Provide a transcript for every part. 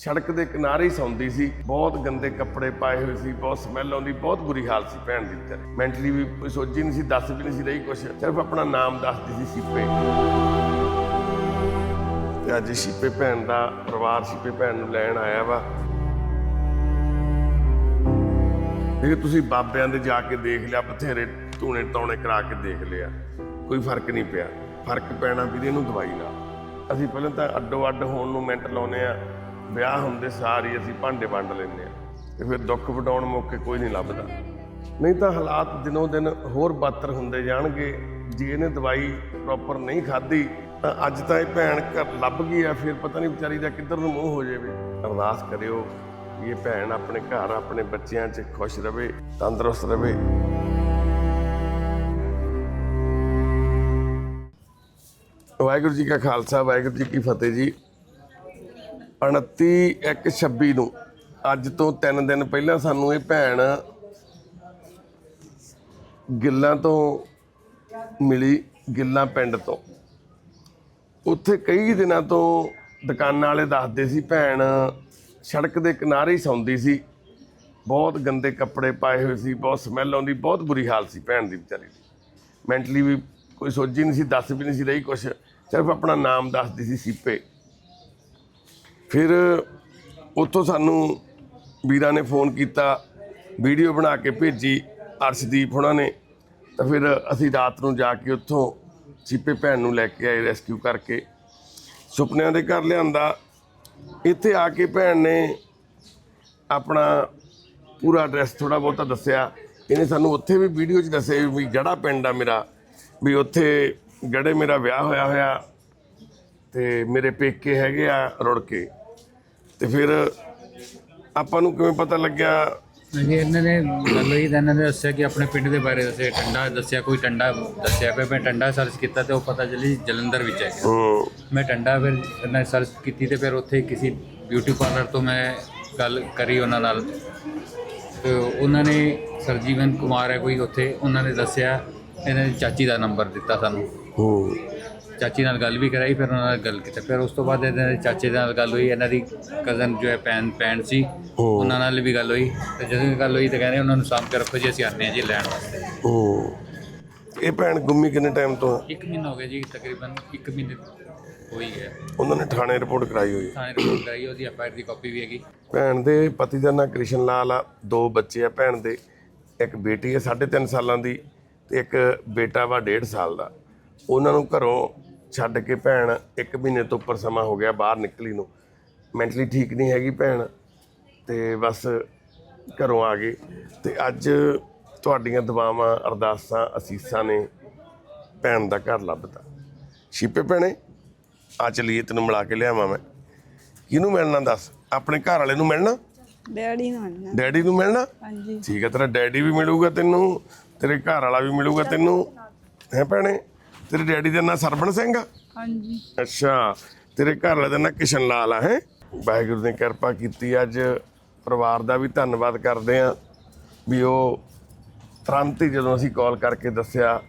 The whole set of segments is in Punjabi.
ਸੜਕ ਦੇ ਕਿਨਾਰੇ ਹੀ ਸੌਂਦੀ ਸੀ। ਬਹੁਤ ਗੰਦੇ ਕੱਪੜੇ ਪਾਏ ਹੋਏ ਸੀ, ਬਹੁਤ ਸਮੈਲ ਆਉਂਦੀ, ਬਹੁਤ ਬੁਰੀ ਹਾਲ ਸੀ ਭੈਣ ਦੀ ਵਿਚਾਰੀ। ਮੈਂਟਲੀ ਵੀ ਕੋਈ ਸੋਚੀ ਨਹੀਂ ਸੀ, ਦੱਸ ਵੀ ਨਹੀਂ ਸੀ ਰਹੀ ਕੁਛ। ਸਿਰਫ ਆਪਣਾ ਨਾਮ ਦੱਸਦੀ ਸੀ ਸੀਪੇ। ਤੇ ਅੱਜ ਸੀਪੇ ਭੈਣ ਦਾ ਪਰਿਵਾਰ ਸੀਪੇ ਭੈਣ ਨੂੰ ਲੈਣ ਆਇਆ ਵਾ। ਜੇ ਤੁਸੀਂ ਬਾਬਿਆਂ ਦੇ ਜਾ ਕੇ ਦੇਖ ਲਿਆ, ਬਥੇਰੇ ਧੂਣੇ ਤੌਣੇ ਕਰਾ ਕੇ ਦੇਖ ਲਿਆ। ਕੋਈ ਫ਼ਰਕ ਨਹੀਂ ਪਿਆ। ਫ਼ਰਕ ਪੈਣਾ ਵੀਰੇ ਇਹਨੂੰ ਦਵਾਈ ਨਾਲ। ਅਸੀਂ ਪਹਿਲਾਂ ਤਾਂ ਅੱਡੋ ਅੱਡ ਹੋਣ ਨੂੰ ਮਿੰਟ ਲਾਉਨੇ ਆ ਵਿਆਹ ਹੁੰਦੇ ਸਾਰ ਹੀ ਅਸੀਂ ਭਾਂਡੇ ਵੰਡ ਲੈਂਦੇ ਆ ਤੇ ਫਿਰ ਦੁੱਖ ਵਟਾਉਣ ਮੌਕੇ ਕੋਈ ਨਹੀਂ ਲੱਭਦਾ। ਨਹੀਂ ਤਾਂ ਹਾਲਾਤ ਦਿਨੋਂ ਦਿਨ ਹੋਰ ਬਦਤਰ ਹੁੰਦੇ ਜਾਣਗੇ। ਜੇ ਇਹਨੇ ਦਵਾਈ ਪ੍ਰੋਪਰ ਨਹੀਂ ਖਾਧੀ, ਤਾਂ ਅੱਜ ਤਾਂ ਇਹ ਭੈਣ ਘਰ ਲੱਭ ਗਈ ਆ, ਫਿਰ ਪਤਾ ਨਹੀਂ ਵਿਚਾਰੀ ਦਾ ਕਿੱਧਰ ਨੂੰ ਮੂੰਹ ਹੋ ਜਾਵੇ। ਅਰਦਾਸ ਕਰਿਓ ਵੀ ਇਹ ਭੈਣ ਆਪਣੇ ਘਰ, ਆਪਣੇ ਬੱਚਿਆਂ 'ਚ ਖੁਸ਼ ਰਵੇ, ਤੰਦਰੁਸਤ ਰਵੇ। ਵਾਹਿਗੁਰੂ ਜੀ ਕਾ ਖਾਲਸਾ, ਵਾਹਿਗੁਰੂ ਜੀ ਕੀ ਫਤਿਹ ਜੀ। 29 ਇੱਕ 26 ਨੂੰ। ਅੱਜ ਤੋਂ 3 ਦਿਨ ਪਹਿਲਾਂ ਸਾਨੂੰ ਇਹ ਭੈਣ ਗਿੱਲਾਂ ਤੋਂ ਮਿਲੀ, ਗਿੱਲਾਂ ਪਿੰਡ ਤੋਂ। ਉੱਥੇ ਕਈ ਦਿਨਾਂ ਤੋਂ ਦੁਕਾਨਾਂ ਵਾਲੇ ਦੱਸਦੇ ਸੀ, ਭੈਣ ਸੜਕ ਦੇ ਕਿਨਾਰੇ ਹੀ ਸੌਂਦੀ ਸੀ। ਬਹੁਤ ਗੰਦੇ ਕੱਪੜੇ ਪਾਏ ਹੋਏ ਸੀ, ਬਹੁਤ ਸਮੈਲ ਆਉਂਦੀ, ਬਹੁਤ ਬੁਰੀ ਹਾਲ ਸੀ ਭੈਣ ਦੀ ਵਿਚਾਰੀ ਦੀ। ਮੈਂਟਲੀ ਵੀ ਕੋਈ ਸੋਝੀ ਨਹੀਂ ਸੀ, ਦੱਸ ਵੀ ਨਹੀਂ ਸੀ ਰਹੀ ਕੁਛ, ਸਿਰਫ ਆਪਣਾ ਨਾਮ ਦੱਸਦੀ ਸੀ ਸੀਪੇ। ਫਿਰ ਉੱਥੋਂ ਸਾਨੂੰ ਵੀਰਾਂ ਨੇ ਫੋਨ ਕੀਤਾ, ਵੀਡੀਓ ਬਣਾ ਕੇ ਭੇਜੀ ਅਰਸ਼ਦੀਪ ਉਹਨਾਂ ਨੇ। ਤਾਂ ਫਿਰ ਅਸੀਂ ਰਾਤ ਨੂੰ ਜਾ ਕੇ ਉੱਥੋਂ ਸੀਪੇ ਭੈਣ ਨੂੰ ਲੈ ਕੇ ਆਏ ਰੈਸਕਿਊ ਕਰਕੇ। ਸੁਪਨਿਆਂ ਦੇ ਘਰ ਲਿਆਂਦਾ। ਇੱਥੇ ਆ ਕੇ ਭੈਣ ਨੇ ਆਪਣਾ ਪੂਰਾ ਐਡਰੈਸ ਥੋੜਾ ਬਹੁਤਾ ਦੱਸਿਆ। ਇਹਨੇ ਸਾਨੂੰ ਉੱਥੇ ਵੀ ਵੀਡੀਓ 'ਚ ਦੱਸਿਆ ਵੀ ਜੜਾ ਪਿੰਡ ਆ ਮੇਰਾ, ਵੀ ਉੱਥੇ ਜੜੇ ਮੇਰਾ ਵਿਆਹ ਹੋਇਆ ਹੋਇਆ ਤੇ ਮੇਰੇ ਪੇਕੇ ਹੈਗੇ ਆ ਰੁੜ ਕੇ ਤੇ ਫਿਰ ਆਪਾਂ ਨੂੰ ਕਿਵੇਂ ਪਤਾ ਲੱਗਿਆ? ਜੀ ਇਹਨਾਂ ਨੇ ਗੱਲ ਹੋਈ ਤਾਂ ਇਹਨਾਂ ਨੇ ਦੱਸਿਆ ਕਿ ਆਪਣੇ ਪਿੰਡ ਦੇ ਬਾਰੇ ਦੱਸਿਆ ਟੰਡਾ ਦੱਸਿਆ ਕੋਈ ਟੰਡਾ ਦੱਸਿਆ ਫਿਰ ਮੈਂ ਟੰਡਾ ਸਰਚ ਕੀਤਾ ਤੇ ਉਹ ਪਤਾ ਚੱਲੀ ਜਲੰਧਰ ਵਿੱਚ ਹੈ ਹੂੰ। ਮੈਂ ਟੰਡਾ ਫਿਰ ਇਹਨਾਂ ਸਰਚ ਕੀਤੀ ਤੇ ਫਿਰ ਉੱਥੇ ਕਿਸੇ ਬਿਊਟੀ ਪਾਰਲਰ ਤੋਂ ਮੈਂ ਗੱਲ ਕਰੀ ਉਹਨਾਂ ਨਾਲ। ਤੇ ਉਹਨਾਂ ਨੇ ਸਰਜੀਵਨ ਕੁਮਾਰ ਹੈ ਕੋਈ ਉੱਥੇ ਉਹਨਾਂ ਨੇ ਦੱਸਿਆ ਇਹਨਾਂ ਦੀ ਚਾਚੀ ਦਾ ਨੰਬਰ ਦਿੱਤਾ ਸਾਨੂੰ। ਹੂੰ। ਚਾਚੀ ਨਾਲ ਗੱਲ ਵੀ ਕਰਾਈ ਫਿਰ ਉਹਨਾਂ ਨਾਲ ਗੱਲ ਕੀਤੀ। ਫਿਰ ਉਸ ਤੋਂ ਬਾਅਦ ਇਹਨਾਂ ਦੇ ਚਾਚੇ ਨਾਲ ਗੱਲ ਹੋਈ ਇਹਨਾਂ ਦੀ ਕਜ਼ਨ ਜੋ ਹੈ ਭੈਣ ਭੈਣ ਸੀ ਉਹਨਾਂ ਨਾਲ ਵੀ ਗੱਲ ਹੋਈ। ਤੇ ਜਦੋਂ ਗੱਲ ਹੋਈ ਤਾਂ ਕਹਿੰਦੇ ਉਹਨਾਂ ਨੂੰ ਸਾਂਭ ਕੇ ਰੱਖੋ ਜੀ ਅਸੀਂ ਆਉਂਦੇ ਹਾਂ ਜੀ ਲੈਣ ਵਾਸਤੇ। ਹੂੰ ਇਹ ਭੈਣ ਗੁੰਮੀ ਕਿੰਨੇ ਟਾਈਮ ਤੋਂ? ਆ? ਇੱਕ ਮਹੀਨਾ ਹੋ ਗਿਆ ਜੀ ਤਕਰੀਬਨ ਇੱਕ ਮਹੀਨੇ ਹੋਈ ਹੈ। ਉਹਨਾਂ ਨੇ ਥਾਣੇ ਰਿਪੋਰਟ ਕਰਾਈ ਹੋਈ। ਹੈ ਥਾਣੇ ਰਿਪੋਰਟ ਕਰਾਈ ਉਹਦੀ ਐਫਆਈਆਰ ਦੀ ਕਾਪੀ ਵੀ ਹੈਗੀ। ਭੈਣ ਦੇ ਪਤੀ ਦਾ ਨਾਂ ਕ੍ਰਿਸ਼ਨ ਲਾਲ ਆ ਦੋ ਬੱਚੇ ਆ ਭੈਣ ਦੇ ਇੱਕ ਬੇਟੀ ਹੈ 3.5 ਸਾਲਾਂ ਦੀ ਤੇ ਇੱਕ ਬੇਟਾ ਵਾ 1.5 ਸਾਲ ਦਾ। ਉਹਨਾਂ ਨੂੰ ਘਰੋਂ ਛੱਡ ਕੇ ਭੈਣ ਇੱਕ ਮਹੀਨੇ ਤੋਂ ਉੱਪਰ ਸਮਾਂ ਹੋ ਗਿਆ ਬਾਹਰ ਨਿਕਲੀ ਨੂੰ। ਮੈਂਟਲੀ ਠੀਕ ਨਹੀਂ ਹੈਗੀ ਭੈਣ ਤੇ ਬਸ ਘਰੋਂ ਆ ਗਏ। ਤੇ ਅੱਜ ਤੁਹਾਡੀਆਂ ਦੁਆਵਾਂ ਅਰਦਾਸਾਂ ਅਸੀਸਾਂ ਨੇ ਭੈਣ ਦਾ ਘਰ ਲੱਭਤਾ। ਛਿਪੇ ਭੈਣੇ ਆ ਚਲੀਏ ਤੈਨੂੰ ਮਿਲਾ ਕੇ ਲਿਆਵਾਂ ਮੈਂ। ਕਿਹਨੂੰ ਮਿਲਣਾ ਦੱਸ? ਆਪਣੇ ਘਰ ਵਾਲੇ ਨੂੰ ਮਿਲਣਾ? ਡੈਡੀ ਨਾ ਡੈਡੀ ਨੂੰ ਮਿਲਣਾ? ਹਾਂਜੀ। ਠੀਕ ਹੈ ਤੇਰਾ ਡੈਡੀ ਵੀ ਮਿਲੂਗਾ ਤੈਨੂੰ ਤੇਰੇ ਘਰ ਵਾਲਾ ਵੀ ਮਿਲੂਗਾ ਤੈਨੂੰ। ਹੈ ਭੈਣੇ? ਤੇਰੇ ਡੈਡੀ ਦਾ ਨਾਂ ਸਰਬਣ ਸਿੰਘ ਆ? ਹਾਂਜੀ। ਅੱਛਾ ਤੇਰੇ ਘਰ ਵਾਲੇ ਦਾ ਨਾਂ ਕਿਸ਼ਨ ਲਾਲ ਆ ਹੈ? ਵਾਹਿਗੁਰੂ ਨੇ ਕਿਰਪਾ ਕੀਤੀ ਅੱਜ ਪਰਿਵਾਰ ਦਾ ਵੀ ਧੰਨਵਾਦ ਕਰਦੇ ਆ ਵੀ ਉਹ ਤੁਰੰਤ ਹੀ ਜਦੋਂ ਅਸੀਂ ਕਾਲ ਕਰਕੇ ਦੱਸਿਆ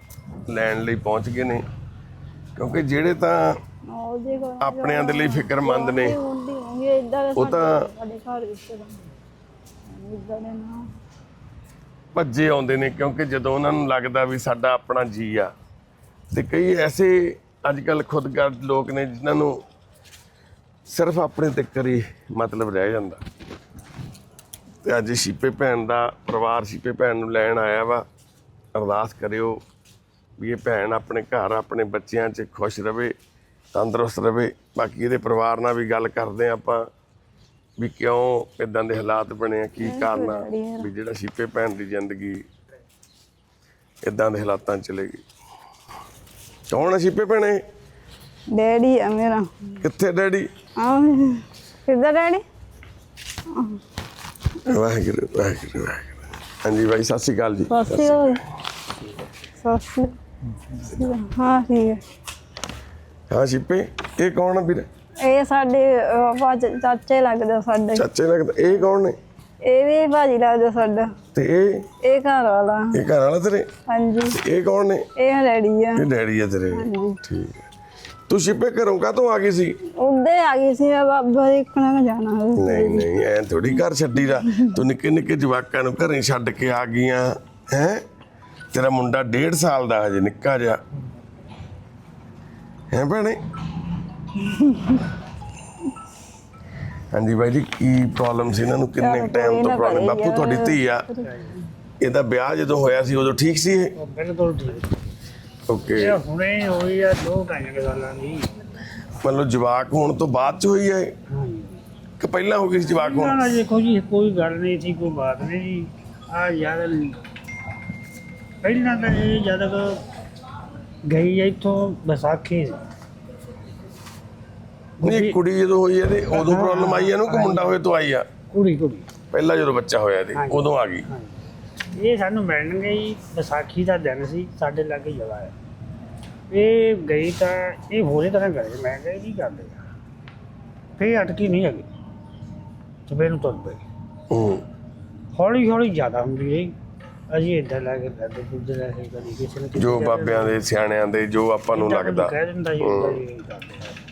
ਲੈਣ ਲਈ ਪਹੁੰਚ ਗਏ ਨੇ। ਕਿਉਂਕਿ ਜਿਹੜੇ ਤਾਂ ਆਪਣਿਆਂ ਦੇ ਲਈ ਫਿਕਰਮੰਦ ਨੇ ਉਹ ਤਾਂ ਭੱਜੇ ਆਉਂਦੇ ਨੇ ਕਿਉਂਕਿ ਜਦੋਂ ਉਹਨਾਂ ਨੂੰ ਲੱਗਦਾ ਵੀ ਸਾਡਾ ਆਪਣਾ ਜੀ ਆ ਤੇ ਕਈ ਐਸੇ ਅੱਜ ਕੱਲ ਖੁਦਗਰਜ਼ ਲੋਕ ਨੇ ਜਿਨ੍ਹਾਂ ਨੂੰ ਸਿਰਫ ਆਪਣੇ ਤੱਕ ਹੀ ਮਤਲਬ ਰਹਿ ਜਾਂਦਾ। ਤੇ ਅੱਜ ਸ਼ੀਪੇ ਭੈਣ ਦਾ ਪਰਿਵਾਰ ਸ਼ੀਪੇ ਭੈਣ ਨੂੰ ਲੈਣ ਆਇਆ ਵਾ। ਅਰਦਾਸ ਕਰਿਓ ਵੀ ਇਹ ਭੈਣ ਆਪਣੇ ਘਰ ਆਪਣੇ ਬੱਚਿਆਂ 'ਚ ਖੁਸ਼ ਰਵੇ ਤੰਦਰੁਸਤ ਰਵੇ। ਬਾਕੀ ਇਹਦੇ ਪਰਿਵਾਰ ਨਾਲ ਵੀ ਗੱਲ ਕਰਦੇ ਆ ਆਪਾਂ ਵੀ ਕਿਉਂ ਇਦਾਂ ਦੇ ਹਾਲਾਤ ਬਣੇ ਆ ਕੀ ਕਾਰਨ ਆ ਵੀ ਜਿਹੜਾ ਸ਼ੀਪੇ ਭੈਣ ਦੀ ਜ਼ਿੰਦਗੀ ਇਦਾਂ ਦੇ ਹਾਲਾਤਾਂ 'ਚ ਚਲੇ ਗਈ। ਕੌਣ ਆ ਸ਼ੀਪੇ ਭੈਣੇ। ਡੈਡੀ ਆ ਮੇਰਾ। ਕਿੱਥੇ ਡੈਡੀ? ਆ ਕਿੱਦਾਂ ਡੈਡੀ? ਵਾਹਿਗੁਰੂ ਵਾਹਿਗੁਰੂ ਵਾਹਿਗੁਰੂ। ਹਾਂਜੀ ਭਾਈ ਸਤਿ ਸ਼੍ਰੀ ਅਕਾਲ ਜੀ। ਸਸੀ ਹੋਈ ਸਸੀ ਹਾਂ ਠੀਕ ਹੈ। ਹਾਂ ਸ਼ੀਪੇ ਇਹ ਕੌਣ ਆ ਵੀਰੇ? ਇਹ ਸਾਡੇ ਅਹ, ਚਾਚੇ ਲੱਗਦੇ ਸਾਡੇ। ਚਾਚੇ ਲੱਗਦਾ। ਇਹ ਕੌਣ ਨੇ? ਇਹ ਵੀ ਭਾਜੀ ਲੱਗਦਾ ਸਾਡਾ। ਤੇ ਇਹ? ਇਹ ਘਰ ਵਾਲਾ। ਇਹ ਘਰ ਵਾਲਾ ਤੇਰੇ? ਹਾਂਜੀ। ਤੇ ਇਹ ਕੌਣ ਨੇ? ਇਹ ਡੈਡੀ ਆ। ਇਹ ਡੈਡੀ ਆ ਤੇਰੇ। ਠੀਕ ਹੈ। ਤੂੰ ਛਿਪੇ ਘਰੋਂ ਕਾਹਤੋਂ ਆ ਗਈ ਸੀ? ਉੱਦੇ ਆ ਗਈ ਸੀ ਮੈਂ ਬਾਬਾ ਦੇਖਣਾ ਮੈਂ ਜਾਣਾ। ਨਹੀਂ ਨਹੀਂ ਐ ਥੋੜੀ ਘਰ ਛੱਡੀ ਦਾ। ਤੂੰ ਨਿੱਕੇ ਨਿੱਕੇ ਜਵਾਕਾਂ ਨੂੰ ਘਰੇ ਛੱਡ ਕੇ ਆ ਗਈਆਂ ਹੈ? ਤੇਰਾ ਮੁੰਡਾ 1.5 ਸਾਲ ਦਾ ਹਜੇ ਨਿੱਕਾ ਜਿਹਾ। ਹੈ ਭੈਣੇ? ਹਾਂਜੀ ਬਾਈ ਜੀ ਕੀ ਪ੍ਰੋਬਲਮ ਸੀ ਇਹਨਾਂ ਨੂੰ ਕਿੰਨੇ ਟਾਈਮ ਤੋਂ ਪ੍ਰੋਬਲਮ ਬਾਪੂ ਤੁਹਾਡੀ। ਧੀ ਆ। ਇਹਦਾ ਵਿਆਹ ਜਦੋਂ ਹੋਇਆ ਸੀ ਉਦੋਂ ਠੀਕ ਸੀ ਇਹ? ਬਿਲਕੁਲ ਠੀਕ ਓਕੇ ਇਹ ਹੁਣੇ ਹੀ ਹੋਈ ਆ ਦੋ ਢਾਈਆਂ ਕੁ ਸਾਲਾਂ ਦੀ। ਮਤਲਬ ਜਵਾਕ ਹੋਣ ਤੋਂ ਬਾਅਦ ਚ ਹੋਈ ਹੈ? ਕਿ ਪਹਿਲਾਂ ਹੋ ਗਈ ਸੀ ਜਵਾਕ ਹੋਣ? ਨਾ ਦੇਖੋ ਜੀ ਕੋਈ ਗੱਲ ਨਹੀਂ ਸੀ ਕੋਈ ਬਾਤ ਨਹੀਂ ਜੀ। ਆ ਯਾਰ ਪਹਿਲਾਂ ਤਾਂ ਇਹ ਜਦ ਗਈ ਇੱਥੋਂ ਵਿਸਾਖੀ ਸੀ ਨਹੀਂ ਕੁੜੀ ਜਦੋਂ ਹੋਈ ਇਹਦੇ ਉਦੋਂ ਪ੍ਰੋਬਲਮ ਆਈ ਇਹਨੂੰ ਕਿ ਮੁੰਡਾ ਹੋਏ ਤੋਂ ਆਈ ਆ? ਕੁੜੀ ਕੁੜੀ। ਪਹਿਲਾਂ ਜਦੋਂ ਬੱਚਾ ਹੋਇਆ ਇਹਦੇ ਹਾਂਜੀ। ਉਦੋਂ ਆ ਗਈ। ਹਾਂਜੀ। ਇਹ ਸਾਨੂੰ ਮਿਲਣ ਗਈ ਵਿਸਾਖੀ ਦਾ ਦਿਨ ਸੀ ਸਾਡੇ ਲਾਗੇ ਜਗ੍ਹਾ ਹੈ। ਇਹ ਗਈ ਤਾਂ ਇਹ ਹੋਰੇ ਤਰ੍ਹਾਂ ਕਰੇ ਮੈਂ ਕਿਹਾ ਇਹ ਕੀ ਕਰਦੇ ਆ ਫੇਰ ਅਟਕੀ ਨਹੀਂ ਹੈਗੀ। ਸਵੇਰ ਨੂੰ ਤੁਰ ਪਈ ਹੂੰ। ਹੌਲੀ ਹੌਲੀ ਜ਼ਿਆਦਾ ਹੁੰਦੀ ਰਹੀ। ਅਜੇ ਇਦਾਂ ਲੱਗ ਕਰਦੇ ਕੁਝ ਲੈ ਕੇ ਕਦੀ ਕਿਸੇ ਨੇ ਜੋ ਬਾਬਿਆਂ ਦੇ ਸਿਆਣਿਆਂ ਦੇ ਜੋ ਆਪਾਂ ਨੂੰ ਲੱਗਦਾ। ਕਹਿ ਦਿੰਦਾ ਜੀ ਏਦਾਂ ਕਰਦੇ ਆ।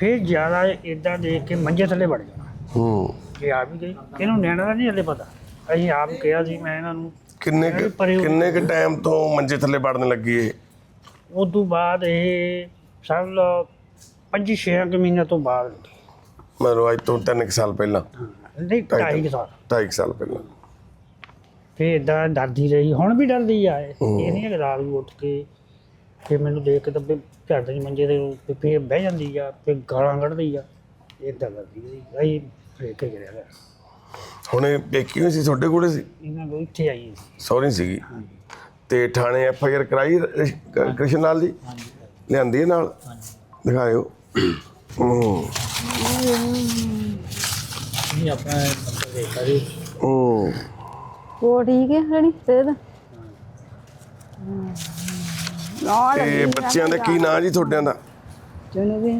ਫਿਰ ਜ਼ਿਆਦਾ ਇਦਾਂ ਦੇਖ ਕੇ ਮੰਜੇ ਥੱਲੇ ਵੜ ਜਾਣਾ। ਹੂੰ। ਇਹ ਆ ਵੀ ਗਈ ਇਹਨੂੰ ਨਿਆਣਾ ਦਾ ਨਹੀਂ ਹਲੇ ਪਤਾ। ਅਸੀਂ ਆਪ ਕਿਹਾ ਸੀ ਮੈਂ ਇਹਨਾਂ ਨੂੰ ਕਿੰਨੇ ਕੁ- ਪਰੇ ਹੋ- ਕਿੰਨੇ ਕ ਟਾਈਮ ਤੋਂ ਮੰਜੇ ਥੱਲੇ ਵੜਨ ਲੱਗੀ ਇਹ? ਉਸ ਤੋਂ ਬਾਅਦ ਇਹ ਸਮਝ ਲਓ ਪੰਜ ਛੇ ਕੁ ਮਹੀਨੇ ਤੋਂ ਬਾਅਦ। ਮਤਲਬ ਅੱਜ ਤੋਂ 3 ਸਾਲ ਪਹਿਲਾਂ। ਨਹੀਂ ਢਾਈ ਕੁ ਸਾਲ। 2.5 ਸਾਲ ਪਹਿਲਾਂ। ਫਿਰ ਇਦਾਂ ਡਰਦੀ ਰਹੀ। ਹੁਣ ਵੀ ਡਰਦੀ ਆ ਇਹ। ਇਹ ਨਹੀਂ ਕਿ ਰਾਤ ਨੂੰ ਉੱਠ ਕੇ ਫਿਰ ਮੈਨੂੰ ਦੇਖ ਕੇ ਤਾਂ ਵੀ ਘਰ ਦੇ ਮੰਜੇ ਦੇ ਉੱਤੇ ਫਿਰ ਬਹਿ ਜਾਂਦੀ ਆ ਫਿਰ ਗਾਲਾਂ ਕੱਢਦੀ ਆ। ਇਦਾਂ ਕਰਦੀ ਸੀ ਅਸੀਂ ਫੇਰ ਕੇ ਗਿਆ ਗਾ। ਹੁਣ ਇਹ ਹੋਈ ਸੀ? ਤੁਹਾਡੇ ਕੋਲੇ ਸੀ? ਇਹਨਾਂ ਨੂੰ ਇੱਥੇ ਆਈ ਸੀ। ਸੌਰੀ ਸੀਗੀ। ਤੇ ਥਾਣੇ ਐਫ ਆਈ ਆਰ ਕਰਾਈ ਰਿਸ਼- ਕ- ਕ੍ਰਿਸ਼ਨ ਲਾਲ ਜੀ ਲਿਆਂਦੀ ਹੈ ਨਾਲ? ਦਿਖਾਇਓ। ਹੂੰ। ਨਹੀਂ ਆਪਣਾ ਦੇਖਾ ਜੀ ਹੂੰ। ਉਹ ਠੀਕ ਹੈ ਰਣੀ ਤੇ ਦਾ। ਤੇ ਬੱਚਿਆਂ ਦਾ ਕੀ ਨਾਂ ਜੀ ਤੁਹਾਡਿਆਂ ਦਾ? ਚਲੋ ਵੀ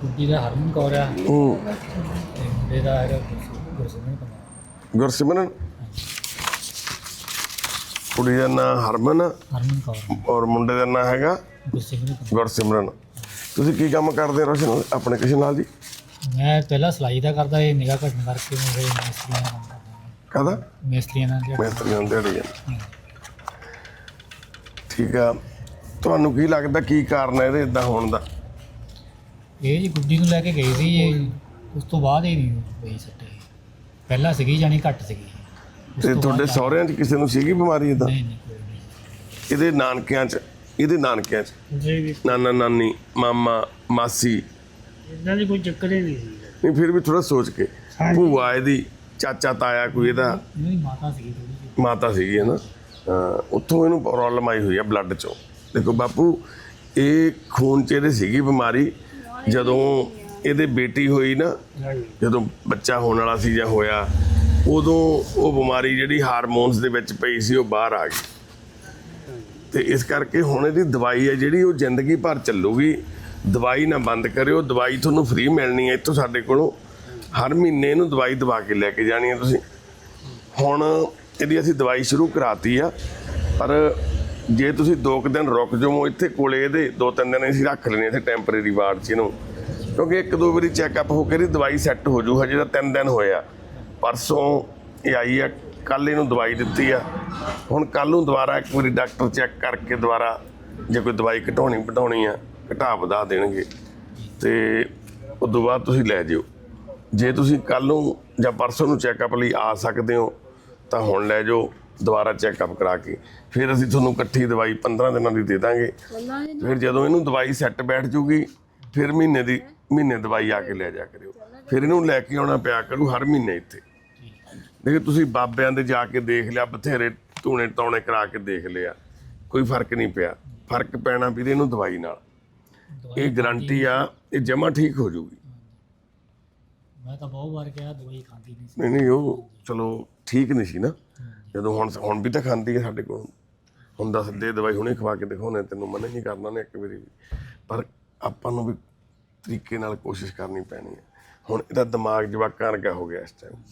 ਗੁੱਡੀ ਦਾ ਹਰਮਨ ਕੌਰ ਆ। ਹੂੰ। ਤੇ ਮੁੰਡੇ ਦਾ ਹੈਗਾ ਗੁਰਸਿਮਰਨ ਕੁਮਾਰ। ਗੁਰਸਿਮਰਨ? ਕੁੜੀ ਦਾ ਨਾਂ ਹਰਮਨ ਆ। ਹਰਮਨ ਕੌਰ। ਔਰ ਮੁੰਡੇ ਦਾ ਨਾਂ ਹੈਗਾ ਗੁਰਸਿਮਰਨ ਗੁਰਸਿਮਰਨ। ਤੁਸੀਂ ਕੀ ਕੰਮ ਕਰਦੇ ਹੋ ਰੋਸ਼ਨ ਆਪਣੇ ਕ੍ਰਿਸ਼ਨ ਲਾਲ ਜੀ? ਮੈਂ ਪਹਿਲਾਂ ਸਲਾਈ ਦਾ ਕਰਦਾ ਇਹ ਨਿਗਾਹ ਘਟਣ ਕਰਕੇ ਮੈਂ ਫਿਰ ਮਿਸਤਰੀਆਂ ਦਾ ਕੰਮ ਕਰਦਾ। ਕਾਹਦਾ? ਮਿਸਤਰੀਆਂ ਨਾਲ ਜਿਹੜਾ ਮਿਸਤਰੀਆਂ ਦੇ ਦਿਹਾੜੀ ਆ। ਠੀਕ ਆ। ਤੁਹਾਨੂੰ ਕੀ ਲੱਗਦਾ ਕੀ ਕਾਰਨ ਹੈ ਇਹਦੇ ਇਦਾਂ ਹੋਣ ਦਾ? ਇਹ ਜੀ ਗੁੱਡੀ ਨੂੰ ਲੈ ਕੇ ਗਈ ਸੀ ਇਹ ਉਸ ਤੋਂ ਬਾਅਦ ਹੀ ਨਹੀਂ ਹੋਈ ਸੱਟੇ। ਪਹਿਲਾਂ ਸੀਗੀ ਜਾਨੀ ਘੱਟ ਸੀਗੀ। ਉਸ ਤੇ ਤੋਂ ਤੁਹਾਡੇ ਬਾਅਦ ਸਹੁਰਿਆਂ 'ਚ ਕਿਸੇ ਨੂੰ ਸੀਗੀ ਬਿਮਾਰੀ ਇਦਾਂ ਨਹੀਂ ਨਹੀਂ ਕੋਈ ਨਹੀਂ। ਇਹਦੇ ਨਾਨਕਿਆਂ 'ਚ ਇਹਦੇ ਨਾਨਕਿਆਂ 'ਚ? ਜੀ ਵੀ ਨਾਨਾ ਨਾਨੀ ਮਾਮਾ ਮਾਸੀ? ਇਦਾਂ ਦੀ ਕੋਈ ਚੱਕਰ ਹੀ ਨਹੀਂ ਸੀ। ਨਹੀਂ ਫਿਰ ਵੀ ਥੋੜਾ ਸੋਚ ਕੇ। ਹਾਂਜੀ। ਭੂਆ ਇਹਦੀ ਚਾਚਾ ਤਾਇਆ ਕੋਈ ਇਹਦਾ? ਨਹੀਂ ਮਾਤਾ ਸੀਗੀ ਥੋੜੀ ਜਿਹੀ। ਮਾਤਾ ਸੀਗੀ ਹੈ ਨਾ? ਅਹ ਉੱਥੋਂ ਇਹਨੂੰ ਪ੍ਰੋਬਲਮ ਆਈ ਹੋਈ ਆ ਬਲੱਡ ਚੋਂ। ਦੇਖੋ ਬਾਪੂ ਇਹ ਖੂਨ ਚ ਇਹਦੇ ਸੀਗੀ ਬਿਮਾਰੀ। ਜਦੋਂ ਇਹਦੇ ਬੇਟੀ ਹੋਈ ਨਾ ਜਦੋਂ ਬੱਚਾ ਹੋਣ ਵਾਲਾ ਸੀ ਜਾਂ ਹੋਇਆ ਉਦੋਂ ਉਹ ਬਿਮਾਰੀ ਜਿਹੜੀ ਹਾਰਮੋਨਸ ਦੇ ਵਿੱਚ ਪਈ ਸੀ ਉਹ ਬਾਹਰ ਆ ਗਈ। ਤੇ ਇਸ ਕਰਕੇ ਹੁਣ ਇਹਦੀ ਦਵਾਈ ਹੈ ਜਿਹੜੀ ਉਹ ਜ਼ਿੰਦਗੀ ਭਰ ਚੱਲੂਗੀ। ਦਵਾਈ ਨਾ ਬੰਦ ਕਰਿਓ ਦਵਾਈ ਤੁਹਾਨੂੰ ਫ੍ਰੀ ਮਿਲਣੀ ਹੈ ਇੱਥੋਂ ਸਾਡੇ ਕੋਲੋਂ। ਹਰ ਮਹੀਨੇ ਇਹਨੂੰ ਦਵਾਈ ਦਵਾ ਕੇ ਲੈ ਕੇ ਜਾਣੀ ਹੈ ਤੁਸੀਂ। ਹੁਣ ਇਹਦੀ ਅਸੀਂ ਦਵਾਈ ਸ਼ੁਰੂ ਕਰਾਤੀ ਆ ਪਰ ਜੇ ਤੁਸੀਂ ਦੋ ਕੁ ਦਿਨ ਰੁਕ ਜਾਓ ਇੱਥੇ ਕੋਲੇ ਇਹਦੇ ਦੋ ਤਿੰਨ ਦਿਨ ਅਸੀਂ ਰੱਖ ਲੈਣੇ ਇੱਥੇ ਟੈਂਪਰੇਰੀ ਵਾਰਡ 'ਚ ਇਹਨੂੰ। ਕਿਉਂਕਿ ਇੱਕ ਦੋ ਵਾਰੀ ਚੈੱਕਅਪ ਹੋ ਕੇ ਇਹਦੀ ਦਵਾਈ ਸੈੱਟ ਹੋ ਜੂ ਹਜੇ ਤਾਂ ਤਿੰਨ ਦਿਨ ਹੋਇਆ ਪਰਸੋਂ ਇਹ ਆਈ ਆ ਕੱਲ ਇਹਨੂੰ ਦਵਾਈ ਦਿੱਤੀ ਆ। ਹੁਣ ਕੱਲ ਨੂੰ ਦੁਬਾਰਾ ਇੱਕ ਵਾਰੀ ਡਾਕਟਰ ਚੈੱਕ ਕਰਕੇ ਦੁਬਾਰਾ ਜੇ ਕੋਈ ਦਵਾਈ ਘਟਾਉਣੀ ਵਧਾਉਣੀ ਆ, ਘਟਾ ਵਧਾ ਦੇਣਗੇ। ਤੇ ਉਸ ਤੋਂ ਬਾਅਦ ਤੁਸੀਂ ਲੈ ਜਿਓ। ਜੇ ਤੁਸੀਂ ਕੱਲ ਨੂੰ ਜਾਂ ਪਰਸੋਂ ਨੂੰ ਚੈੱਕਅਪ ਲਈ ਆ ਸਕਦੇ ਹੋ, ਤਾਂ ਹੁਣ ਲੈ ਜਾਓ। ਦੁਬਾਰਾ ਚੈੱਕਅਪ ਕਰਾ ਕੇ ਫਿਰ ਅਸੀਂ ਤੁਹਾਨੂੰ ਇਕੱਠੀ ਦਵਾਈ 15 ਦਿਨਾਂ ਦੀ ਦੇ ਦਾਂਗੇ। ਫਿਰ ਜਦੋਂ ਇਹਨੂੰ ਦਵਾਈ ਸੈੱਟ ਬੈਠ ਜੂਗੀ ਫਿਰ ਮਹੀਨੇ ਦੀ ਮਹੀਨੇ ਦਵਾਈ ਆ ਕੇ ਲੈ ਜਾ ਕਰਿਓ। ਫਿਰ ਇਹਨੂੰ ਲੈ ਕੇ ਆਉਣਾ ਪਿਆ ਕਰੂ ਹਰ ਮਹੀਨੇ ਇੱਥੇ। ਦੇਖੋ ਤੁਸੀਂ ਬਾਬਿਆਂ ਦੇ ਜਾ ਕੇ ਦੇਖ ਲਿਆ ਬਥੇਰੇ ਧੂਣੇ ਟੌਣੇ ਕਰਾ ਕੇ ਦੇਖ ਲਿਆ। ਕੋਈ ਫ਼ਰਕ ਨਹੀਂ ਪਿਆ। ਫ਼ਰਕ ਪੈਣਾ ਵੀਰੇ ਇਹਨੂੰ ਦਵਾਈ ਨਾਲ। ਇਹ ਗਾਰੰਟੀ ਆ ਇਹ ਜਮਾ ਠੀਕ ਹੋ ਜੂਗੀ। ਮੈਂ ਤਾਂ ਬਹੁਤ ਵਾਰ ਕਿਹਾ ਦਵਾਈ ਖਾਂਦੀ ਨਹੀਂ ਸੀ। ਨਹੀਂ ਨਹੀਂ ਉਹ ਚਲੋ ਠੀਕ ਨਹੀਂ ਸੀ ਨਾ। ਜਦੋਂ ਹੁਣ ਹੁਣ ਵੀ ਤਾਂ ਖਾਂਦੀ ਹੈ ਸਾਡੇ ਕੋਲ। ਹੁਣ ਦੱਸ ਦੇ ਦਵਾਈ ਹੁਣੇ ਖਵਾ ਕੇ ਦਿਖਾਉਣੇ ਤੈਨੂੰ ਮਨਾ ਨਹੀਂ ਕਰਨਾ ਨੇ ਇੱਕ ਵਾਰੀ ਵੀ। ਪਰ ਆਪਾਂ ਨੂੰ ਵੀ ਤਰੀਕੇ ਨਾਲ ਕੋਸ਼ਿਸ਼ ਕਰਨੀ ਪੈਣੀ ਹੈ। ਹੁਣ ਇਹਦਾ ਦਿਮਾਗ ਜਵਾਕਾਂ ਵਰਗਾ ਹੋ ਗਿਆ ਇਸ ਟਾਈਮ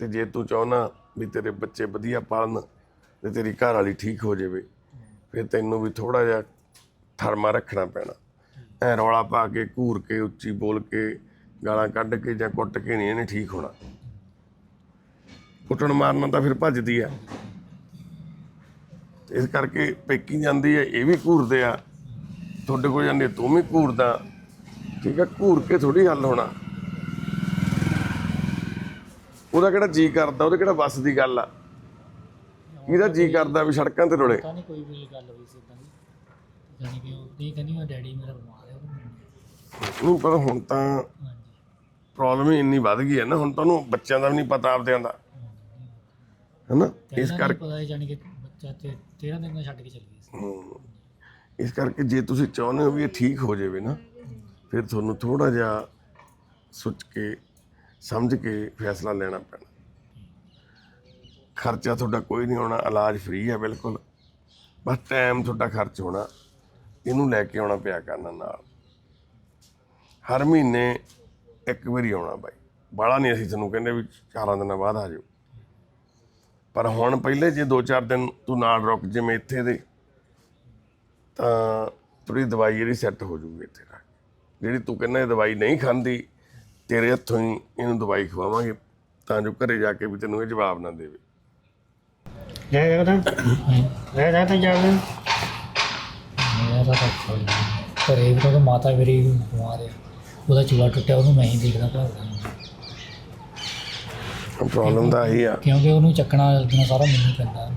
ਤੇ ਜੇ ਤੂੰ ਚਾਹਨਾ ਵੀ ਤੇਰੇ ਬੱਚੇ ਵਧੀਆ ਪੜਨ ਤੇ ਤੇਰੀ ਘਰ ਵਾਲੀ ਠੀਕ ਹੋ ਜਾਵੇ, ਫਿਰ ਤੈਨੂੰ ਵੀ ਥੋੜਾ ਜਿਹਾ ਥਰਮਾ ਰੱਖਣਾ ਪੈਣਾ। ਐ ਰੌਲਾ ਪਾ ਕੇ, ਘੂਰ ਕੇ, ਉੱਚੀ ਬੋਲ ਕੇ, ਗਾਲਾਂ ਕੱਢ ਕੇ ਜਾਂ ਕੁੱਟ ਕੇ ਨਹੀਂ ਇਹਨੇ ਠੀਕ ਹੋਣਾ। ਕੁੱਟਣ ਮਾਰਨਾ ਤਾਂ ਫਿਰ ਭੱਜਦੀ ਆ। ਇਸ ਕਰਕੇ ਪੇਕੀ ਜਾਂਦੀ ਹੈ ਇਹ ਵੀ ਘੂਰਦੇ ਆ। ਤੁਹਾਡੇ ਕੋਲ ਜਾਂਦੇ ਤੂੰ ਵੀ ਘੂਰਦਾ। ਠੀਕ ਹੈ ਘੂਰ ਕੇ ਥੋੜੀ ਹੱਲ ਹੋਣਾ। ਉਹਦਾ ਕਿਹੜਾ ਜੀ ਕਰਦਾ ਉਹਦੇ ਕਿਹੜਾ ਵੱਸ ਦੀ ਗੱਲ ਆ। ਇਹਦਾ ਜੀ ਕਰਦਾ ਵੀ ਸੜਕਾਂ ਤੇ ਰੁਲੇ। ਪਤਾ ਨਹੀਂ ਕੋਈ ਵੀ ਗੱਲ ਹੋਈ ਸੀ ਦੀ। ਜਾਨੀ ਕਿ ਉਹ ਇਹ ਕਹਿੰਦੀ ਮੈਂ ਡੈਡੀ ਮੇਰਾ ਬਿਮਾਰ ਹੈ ਨਹੀਂ ਪਰ ਹੁਣ ਤਾਂ ਪ੍ਰੋਬਲਮ ਹੀ ਇੰਨੀ ਵੱਧ ਗਈ ਹੈ ਨਾ ਹੁਣ ਤੁਹਾਨੂੰ ਬੱਚਿਆਂ ਦਾ ਵੀ ਨਹੀਂ ਪਤਾ ਆਪਦਿਆਂ ਦਾ। ਹੈਨਾ? ਇਸ ਪਹਿਲਾਂ ਨਹੀਂ ਕਰਕੇ ਪਤਾ ਸੀ ਜਾਨੀ ਕਿ ਬੱਚਾ ਤੇ 13 ਦਿਨ ਦਾ ਛੱਡ ਕੇ ਚਲੀ ਗਈ ਸੀ। ਹਮ, ਇਸ ਕਰਕੇ ਜੇ ਤੁਸੀਂ ਚਾਹੁੰਦੇ ਹੋ ਵੀ ਇਹ ਠੀਕ ਹੋ ਜਾਵੇ ਨਾ ਫਿਰ ਤੁਹਾਨੂੰ ਥੋੜਾ ਜਿਹਾ ਸੋਚ ਕੇ ਸਮਝ ਕੇ ਫੈਸਲਾ ਲੈਣਾ ਪੈਣਾ। ਖਰਚਾ ਤੁਹਾਡਾ ਕੋਈ ਨਹੀਂ ਹੋਣਾ ਇਲਾਜ ਫ੍ਰੀ ਹੈ ਬਿਲਕੁਲ। ਬਸ ਟਾਈਮ ਤੁਹਾਡਾ ਖਰਚ ਹੋਣਾ ਇਹਨੂੰ ਲੈ ਕੇ ਆਉਣਾ ਪਿਆ ਕਰਨਾ ਨਾਲ। ਹਰ ਮਹੀਨੇ ਇੱਕ ਵਾਰੀ ਆਉਣਾ ਬਾਈ। ਬਾਹਲਾ ਨਹੀਂ ਅਸੀਂ ਤੁਹਾਨੂੰ ਕਹਿੰਦੇ ਵੀ ਚਾਰਾਂ ਦਿਨਾਂ ਬਾਅਦ ਆ ਜਾਓ। ਪਰ ਹੁਣ ਪਹਿਲੇ ਜੇ 2-4 ਦਿਨ ਤੂੰ ਨਾਲ ਰੁਕ ਜਿਵੇਂ ਇੱਥੇ ਦੇ ਤਾਂ ਥੋੜੀ ਦਵਾਈ ਜਿਹੜੀ ਸੈੱਟ ਹੋ ਜੂਗੀ ਇੱਥੇ ਰੱਖ ਕੇ। ਜਿਹੜੀ ਤੂੰ ਕਹਿੰਦਾ ਇਹ ਦਵਾਈ ਨਹੀਂ ਖਾਂਦੀ ਤੇਰੇ ਹੱਥੋਂ ਹੀ ਇਹਨੂੰ ਦਵਾਈ ਖਵਾਵਾਂਗੇ ਤਾਂ ਜੋ ਘਰੇ ਜਾ ਕੇ ਵੀ ਤੈਨੂੰ ਇਹ ਜਵਾਬ ਨਾ ਦੇਵੇ। ਜਾ ਤਾਂ। ਲੈ ਜਾ ਤਾਂ ਜਾ ਮੇਰਾ ਤਾਂ ਔਖਾ ਹੋ ਗਿਆ ਘਰੇ ਵੀ ਤਾਂ ਮਾਤਾ ਮੇਰੀ ਬਿਮਾਰ ਹੈ ਉਹਦਾ ਚੂਲਾ ਟੁੱਟਿਆ ਉਹਨੂੰ ਮੈਂ ਹੀ ਦੇਖਦਾ ਭਰਾ ਪ੍ਰੋਬਲਮ ਤਾਂ ਇਹੀ ਆ। ਕਿਉਂਕਿ ਉਹਨੂੰ ਚੱਕਣਾ ਲੱਗਣਾ ਸਾਰਾ ਮੈਨੂੰ ਪੈਂਦਾ।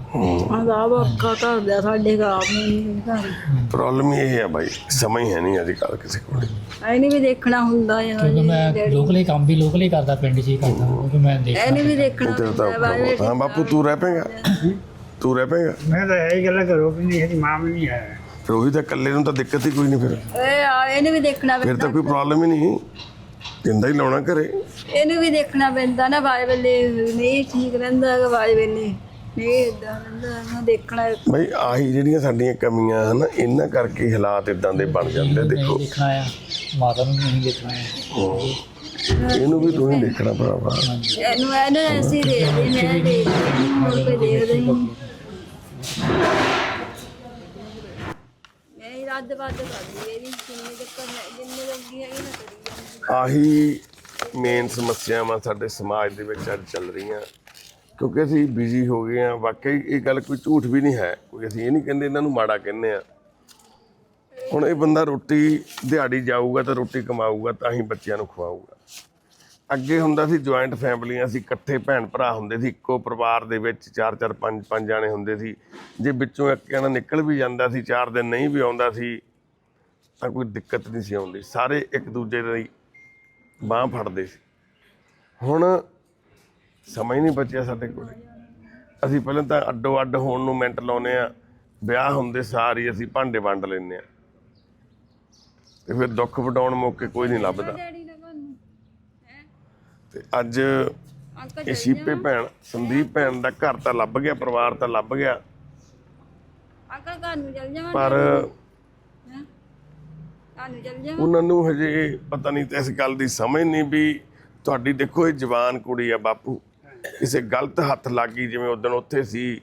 ਆਜ਼ਾਬ ਔਖਾ ਕਰਦਾ ਸਾਡੇ ਘਰ ਨਹੀਂ ਘਰ। ਪ੍ਰੋਬਲਮ ਇਹ ਹੈ ਬਾਈ ਸਮਾਂ ਹੀ ਹੈ ਨਹੀਂ ਅੱਜ ਕੱਲ੍ਹ ਕਿਸੇ ਕੋਲ। ਐਨੇ ਵੀ ਦੇਖਣਾ ਹੁੰਦਾ ਹੈ ਕਿਉਂਕਿ ਮੈਂ ਲੋਕਲੀ ਕੰਮ ਵੀ ਲੋਕਲੀ ਕਰਦਾ ਪਿੰਡ 'ਚ ਹੀ ਕਰਦਾ ਕਿਉਂਕਿ ਮੈਂ ਦੇਖ ਐਨੇ ਵੀ ਦੇਖਣਾ ਹਾਂ ਬਾਪੂ ਤੂੰ ਰਹਿ ਪਏਗਾ? ਤੂੰ ਰਹਿ ਪਏਗਾ? ਮੈਂ ਤਾਂ ਇਹ ਗੱਲਾਂ ਕਰੋ ਕਿ ਨਹੀਂ ਇਹਦੀ ਮਾਂ ਵੀ ਨਹੀਂ ਹੈ ਫਿਰ ਉਹੀ ਤਾਂ ਇਕੱਲੇ ਨੂੰ ਤਾਂ ਦਿੱਕਤ ਹੀ ਕੋਈ ਨਹੀਂ ਫਿਰ। ਏ ਆ ਇਹਨੇ ਵੀ ਦੇਖਣਾ ਫਿਰ ਤਾਂ ਕੋਈ ਪ੍ਰੋਬਲਮ ਹੀ ਨਹੀਂ। ਜਿੰਦਾ ਹੀ ਲਾਉਣਾ ਘਰੇ। ਇਹਨੂੰ ਵੀ ਦੇਖਣਾ ਪੈਂਦਾ ਨਾ ਬਾਏ ਵੇਲੇ ਨਹੀਂ ਠੀਕ ਰਹਿੰਦਾ ਹੈਗਾ ਬਾਏ ਵੇਲੇ ਨਹੀਂ ਇਦਾਂ ਰਹਿੰਦਾ ਇਹਨੂੰ ਦੇਖਣਾ ਬਈ ਆਹੀ ਜਿਹੜੀਆਂ ਸਾਡੀਆਂ ਕਮੀਆਂ ਹਨ ਇਹਨਾਂ ਕਰਕੇ ਹਾਲਾਤ ਇਦਾਂ ਦੇ ਬਣ ਜਾਂਦੇ ਦੇਖੋ ਨਹੀਂ ਦੇਖਣਾ ਆ ਮਾਤਾ ਨੂੰ ਨਹੀਂ ਦੇਖਣਾ ਆ। ਇਹਨੂੰ ਵੀ ਤੂੰ ਹੀ ਦੇਖਣਾ ਭਰਾਵਾ। ਇਹਨੂੰ ਇਹਨੂੰ ਐਸੀ ਦੇ ਦੇ ਮੈਂ ਦੇ ਦੇ ਹੋਰ ਕੋਈ ਦੇਖਦਾ ਹੀ ਨਹੀਂ। ਮੈਂ ਰੱਦ ਵੱਧ ਕਰਦੀ ਇਹਦੀ ਜਿੰਨੇ ਤੱਕ ਜਿੰਨੇ ਲੱਗੀ ਹੈਗੀ ਨਾ ਕਰੀ ਜਾਂਦੀ ਆਹੀ ਮੇਨ ਸਮੱਸਿਆਵਾਂ ਸਾਡੇ ਸਮਾਜ ਦੇ ਵਿੱਚ ਅੱਜ ਚੱਲ ਰਹੀਆਂ। ਕਿਉਂਕਿ ਅਸੀਂ ਬਿਜ਼ੀ ਹੋ ਗਏ ਆ ਵਾਕਈ ਇਹ ਗੱਲ ਕੋਈ ਝੂਠ ਵੀ ਨਹੀਂ ਹੈ ਕੋਈ ਅਸੀਂ ਇਹ ਨਹੀਂ ਕਹਿੰਦੇ ਇਹਨਾਂ ਨੂੰ ਮਾੜਾ ਕਹਿੰਦੇ ਆ ਹੁਣ ਇਹ ਬੰਦਾ ਰੋਟੀ ਦਿਹਾੜੀ ਜਾਊਗਾ ਤਾਂ ਰੋਟੀ ਕਮਾਊਗਾ, ਤਾਂ ਹੀ ਬੱਚਿਆਂ ਨੂੰ ਖਵਾਊਗਾ। ਅੱਗੇ ਹੁੰਦਾ ਸੀ ਜੁਆਇੰਟ ਫੈਮਲੀਆਂ ਸੀ, ਇਕੱਠੇ ਭੈਣ ਭਰਾ ਹੁੰਦੇ ਸੀ, ਇੱਕੋ ਪਰਿਵਾਰ ਦੇ ਵਿੱਚ ਚਾਰ ਚਾਰ, ਪੰਜ ਪੰਜ ਜਾਣੇ ਹੁੰਦੇ ਸੀ। ਜੇ ਵਿੱਚੋਂ ਇੱਕ ਜਣਾ ਨਿਕਲ ਵੀ ਜਾਂਦਾ ਸੀ, ਚਾਰ ਦਿਨ ਨਹੀਂ ਵੀ ਆਉਂਦਾ ਸੀ, ਤਾਂ ਕੋਈ ਦਿੱਕਤ ਨਹੀਂ ਸੀ ਆਉਂਦੀ। ਸਾਰੇ ਇੱਕ ਦੂਜੇ ਦੀ ਬਾਹ ਫੜਦੇ ਸੀ। ਹੁਣ ਸਮਾਂ ਹੀ ਨਹੀਂ ਬਚਿਆ ਸਾਡੇ ਕੋਲ। ਅਸੀਂ ਪਹਿਲਾਂ ਤਾਂ ਅੱਡੋ ਅੱਡ ਹੋਣ ਨੂੰ ਮਿੰਟ ਲਾਉਨੇ ਆ ਵਿਆਹ ਹੁੰਦੇ ਸਾਰ ਹੀ ਅਸੀਂ ਭਾਂਡੇ ਵੰਡ ਲੈਂਦੇ ਆ ਤੇ ਫਿਰ ਦੁੱਖ ਵਡਾਉਣ ਮੌਕੇ ਕੋਈ ਨਹੀਂ ਲੱਭਦਾ। ਤੇ ਅੱਜ ਇਹ ਸ਼ੀਪੇ ਭੈਣ ਸੰਦੀਪ ਭੈਣ ਦਾ ਘਰ ਤਾਂ ਲੱਭ ਗਿਆ ਪਰਿਵਾਰ ਤਾਂ ਲੱਭ ਗਿਆ। ਅੰਕਲ ਘਰ ਨੂੰ ਚੱਲ ਜਾਵਾਂ ਪਰ ਹੈਂ? ਘਰ ਨੂੰ ਚੱਲ ਜਾਵਾਂ। ਉਹਨਾਂ ਨੂੰ ਹਜੇ ਪਤਾ ਨਹੀਂ ਤੇ ਇਸ ਗੱਲ ਦੀ ਸਮਝ ਨਹੀਂ ਵੀ ਤੁਹਾਡੀ ਦੇਖੋ ਇਹ ਜਵਾਨ ਕੁੜੀ ਆ ਬਾਪੂ। ਕਿਸੇ ਗਲਤ ਹੱਥ ਲੱਗ ਗਈ ਜਿਵੇਂ ਉਦੋਂ ਉੱਥੇ ਸੀ।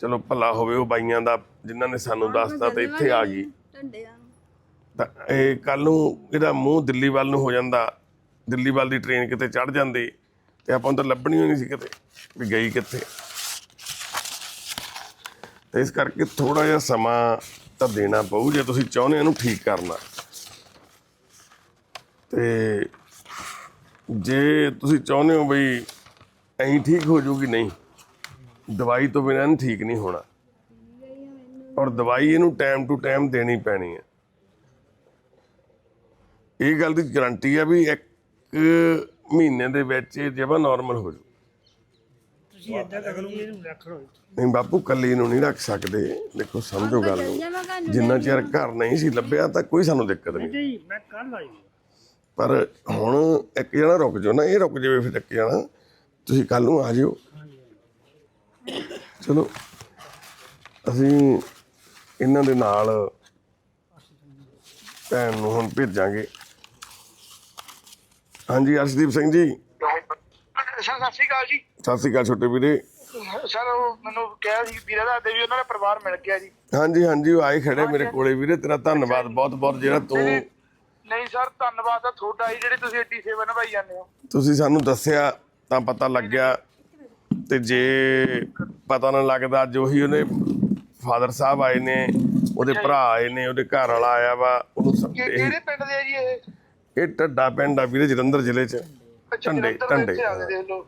ਚਲੋ ਭਲਾ ਹੋਵੇ ਉਹ ਬਾਈਆਂ ਦਾ ਜਿਨ੍ਹਾਂ ਨੇ ਸਾਨੂੰ ਦੱਸਤਾ ਤੇ ਇੱਥੇ ਆ ਗਈ। ਤਾਂ ਇਹ ਕੱਲ ਨੂੰ ਇਹਦਾ ਮੂੰਹ ਦਿੱਲੀ ਵੱਲ ਨੂੰ ਹੋ ਜਾਂਦਾ। ਦਿੱਲੀ ਵੱਲ ਦੀ ਟ੍ਰੇਨ ਕਿਤੇ ਚੜ ਜਾਂਦੀ ਤੇ ਆਪਾਂ ਨੂੰ ਤਾਂ ਲੱਭਣੀ ਨਹੀਂ ਸੀ ਕਿਤੇ ਵੀ ਗਈ ਕਿੱਥੇ। ਤੇ ਇਸ ਕਰਕੇ ਥੋੜਾ ਜਿਹਾ ਸਮਾਂ ਤਾਂ ਦੇਣਾ ਪਊ, ਜੇ ਤੁਸੀਂ ਚਾਹੁੰਦੇ ਇਹਨੂੰ ਠੀਕ ਕਰਨਾ। ਤੇ ਜੇ ਤੁਸੀਂ ਚਾਹੁੰਦੇ ਹੋ ਬਈ ਐਂ ਠੀਕ ਹੋ ਜਾਊਗੀ, ਨਹੀਂ। ਦਵਾਈ ਤੋਂ ਬਿਨਾਂ ਇਹਨੂੰ ਠੀਕ ਨਹੀਂ ਹੋਣਾ। ਔਰ ਦਵਾਈ ਇਹਨੂੰ ਟਾਈਮ ਟੂ ਟਾਈਮ ਦੇਣੀ ਪੈਣੀ ਹੈ। ਇਹ ਗੱਲ ਦੀ ਗਾਰੰਟੀ ਆ ਵੀ ਇੱਕ ਮਹੀਨੇ ਦੇ ਵਿੱਚ ਇਹ ਜਮਾ ਨਾਰਮਲ ਹੋ ਜੂ ਤੁਸੀਂ ਏਦਾਂ ਕਰੋ ਇਹਨੂੰ ਰੱਖ ਲਓ ਨਹੀਂ ਬਾਪੂ ਕੱਲੀ ਨੂੰ ਨਹੀਂ ਰੱਖ ਸਕਦੇ। ਦੇਖੋ ਸਮਝੋ ਗੱਲ ਨੂੰ। ਜਿੰਨਾ ਚਿਰ ਘਰ ਨਹੀਂ ਸੀ ਲੱਭਿਆ ਤਾਂ ਕੋਈ ਸਾਨੂੰ ਦਿੱਕਤ ਨਹੀਂ। ਜੀ ਮੈਂ ਕੱਲ ਆਈ ਪਰ ਹੁਣ ਇੱਕ ਜਣਾ ਰੁਕ ਜਾਓ ਨਾ ਇਹ ਰੁਕ ਜਾਵੇ ਫਿਰ ਇੱਕ ਜਣਾ। ਤੁਸੀਂ ਕੱਲ ਨੂੰ ਆ ਜਿਓ। ਚਲੋ ਅਸੀਂ ਇਹਨਾਂ ਦੇ ਨਾਲ ਭੈਣ ਨੂੰ ਹੁਣ ਭੇਜਾਂਗੇ। ਹਾਂਜੀ ਅਰਸ਼ਦੀਪ ਸਿੰਘ ਜੀ। ਸਰ ਸਤਿ ਸ਼੍ਰੀ ਅਕਾਲ ਜੀ। ਸਤਿ ਸ਼੍ਰੀ ਅਕਾਲ ਛੋਟੇ ਵੀਰੇ। ਸਰ ਉਹ ਮੈਨੂੰ ਕਿਹਾ ਸੀ ਵੀਰੇ ਦਾ ਵੀ ਉਹਨਾਂ ਦਾ ਪਰਿਵਾਰ ਮਿਲ ਗਿਆ ਜੀ। ਹਾਂਜੀ ਹਾਂਜੀ ਉਹ ਆਏ ਖੜੇ ਮੇਰੇ ਕੋਲੇ ਵੀਰੇ ਤੇਰਾ ਧੰਨਵਾਦ ਬਹੁਤ ਬਹੁਤ ਜਿਹੜਾ ਤੂੰ ਨਹੀਂ ਸਰ ਧੰਨਵਾਦ ਆ ਤੁਹਾਡਾ ਜੀ ਜਿਹੜੇ ਤੁਸੀਂ ਏਡੀ ਸੇਵਾ ਨਿਭਾਈ ਜਾਂਦੇ ਹੋ। ਤੁਸੀਂ ਸਾਨੂੰ ਦੱਸਿਆ ਤਾਂ ਪਤਾ ਲੱਗਿਆ ਤੇ ਜੇ ਪਤਾ ਨਾ ਲੱਗਦਾ ਅੱਜ ਉਹੀ ਉਹਨੇ ਫਾਦਰ ਸਾਹਿਬ ਆਏ ਨੇ ਉਹਦੇ ਭਰਾ ਆਏ ਨੇ ਉਹਦੇ ਘਰ ਵਾਲਾ ਆਇਆ ਵਾ ਉਹਨੂੰ ਸਭ ਕਿਹੜੇ ਪਿੰਡ ਦੇ ਆ ਜੀ ਇਹ? ਇਹ ਟੱਡਾ ਪਿੰਡ ਆ ਵੀਰੇ ਜਲੰਧਰ ਜ਼ਿਲ੍ਹੇ 'ਚ। ਦੇ ਆ ਗਏ ਦੇਖ ਲਓ